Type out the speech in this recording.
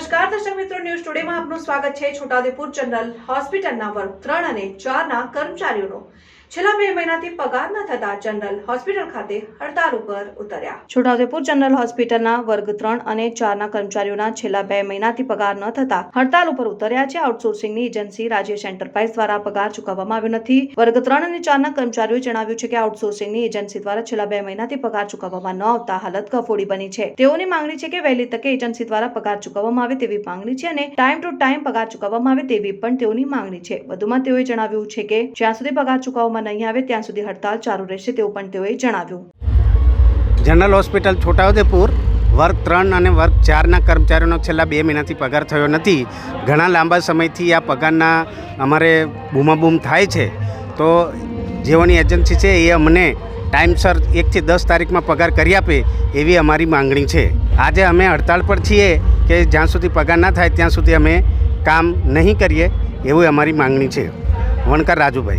નમસ્કાર, દર્શક મિત્રો, ન્યૂઝ ટુડેમાં આપનું સ્વાગત છે છોટાઉદેપુર જનરલ હોસ્પિટલના વર્ગ ત્રણ અને ચારના કર્મચારીઓનો. છેલ્લા બે મહિનાથી પગાર ન થતા જનરલ હોસ્પિટલ ખાતે હડતાલ ઉપર ઉતર્યા. છોટાઉદેપુર જનરલ હોસ્પિટલના વર્ગ ત્રણ અને ચારના કર્મચારીઓના છેલ્લા બે મહિનાથી પગાર ન થતા હડતાલ ઉપર ઉતર્યા છે. આઉટસોર્સિંગની એજન્સી રાજેશ એન્ટરપ્રાઇઝ દ્વારા પગાર ચૂકવવામાં આવ્યો નથી. વર્ગ ત્રણ અને ચારના કર્મચારીઓએ જણાવ્યું છે કે આઉટસોર્સિંગની એજન્સી દ્વારા છેલ્લા બે મહિનાથી પગાર ચૂકવવામાં ન આવતા હાલત કફોડી બની છે. તેઓની માંગણી છે કે વહેલી તકે એજન્સી દ્વારા પગાર ચૂકવવામાં આવે તેવી માંગણી છે અને ટાઈમ ટુ ટાઈમ પગાર ચૂકવવામાં આવે તેવી પણ તેઓની માંગણી છે. વધુમાં તેઓએ જણાવ્યું છે કે જ્યાં સુધી પગાર ચૂકવવામાં નહીં આવે ત્યાં સુધી હડતાલ ચાલુ રહેશે તેવું પણ તેઓએ જણાવ્યું. જનરલ હોસ્પિટલ છોટાઉદેપુર, વર્ગ ત્રણ અને વર્ગ ચારના કર્મચારીઓનો છેલ્લા બે મહિનાથી પગાર થયો નથી. ઘણા લાંબા સમયથી આ પગારના અમારે બૂમાબૂમ થાય છે. તો જેઓની એજન્સી છે એ અમને ટાઈમસર એકથી દસ તારીખમાં પગાર કરી આપે એવી અમારી માંગણી છે. આજે અમે હડતાળ પર છીએ કે જ્યાં સુધી પગાર ના થાય ત્યાં સુધી અમે કામ નહીં કરીએ એવી અમારી માંગણી છે. વણકર રાજુભાઈ.